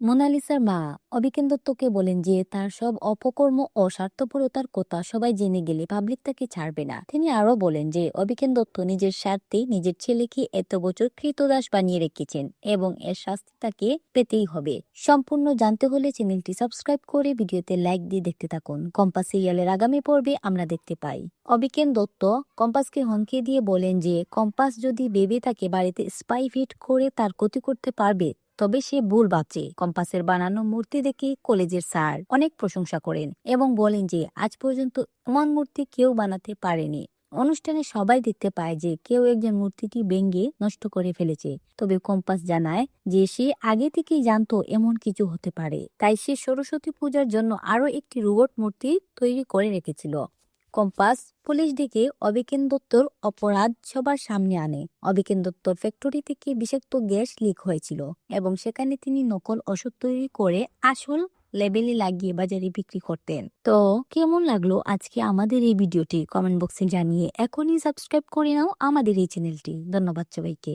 মোনালিসার মা অবিকেন দত্তকে বলেন যে, তার সব অপকর্ম ও স্বার্থপরতার কথা সবাই জেনে গেলে পাবলিক তাকে ছাড়বে না। তিনি আরও বলেন যে, অবিকেন দত্ত নিজের স্বার্থে নিজের ছেলেকে এত বছর কৃতদাস বানিয়ে রেখেছেন এবং এর শাস্তি তাকে পেতেই হবে। সম্পূর্ণ জানতে হলে চ্যানেলটি সাবস্ক্রাইব করে ভিডিওতে লাইক দিয়ে দেখতে থাকুন। কম্পাস সিরিয়ালের আগামী পর্বে আমরা দেখতে পাই। অবিকেন দত্ত কম্পাসকে হুমকি দিয়ে বলেন যে, কম্পাস যদি ভেবে তাকে বাড়িতে স্পাই ফিট করে তার ক্ষতি করতে পারবে তবে সে ভুল ভাবছে। কম্পাসের বানানো মূর্তি দেখে কলেজের স্যার অনেক প্রশংসা করেন এবং বলেন যে, আজ পর্যন্ত এমন মূর্তি কেউ বানাতে পারেনি। অনুষ্ঠানে সবাই দেখতে পায় যে, কেউ একজন মূর্তিটি ভেঙে নষ্ট করে ফেলেছে। তবে কম্পাস জানায় যে, সে আগে থেকেই জানতো এমন কিছু হতে পারে। তাই সে সরস্বতী পূজার জন্য আরও একটি রোবট মূর্তি তৈরি করে রেখেছিল। কম্পাস পুলিশ ডেকে অবিকেন দত্তর অপরাধ সবার সামনে আনে। অবিকেন দত্তর ফ্যাক্টরি থেকে বিষাক্ত গ্যাস লিক হয়েছিল এবং সেখানে তিনি নকল ওষুধ তৈরি করে আসল লেবেলে লাগিয়ে বাজারে বিক্রি করতেন। তো কেমন লাগল আজকে আমাদের এই ভিডিওটি কমেন্ট বক্সে জানিয়ে এখনই সাবস্ক্রাইব করে নাও আমাদের এই চ্যানেলটি ধন্যবাদ সবাইকে।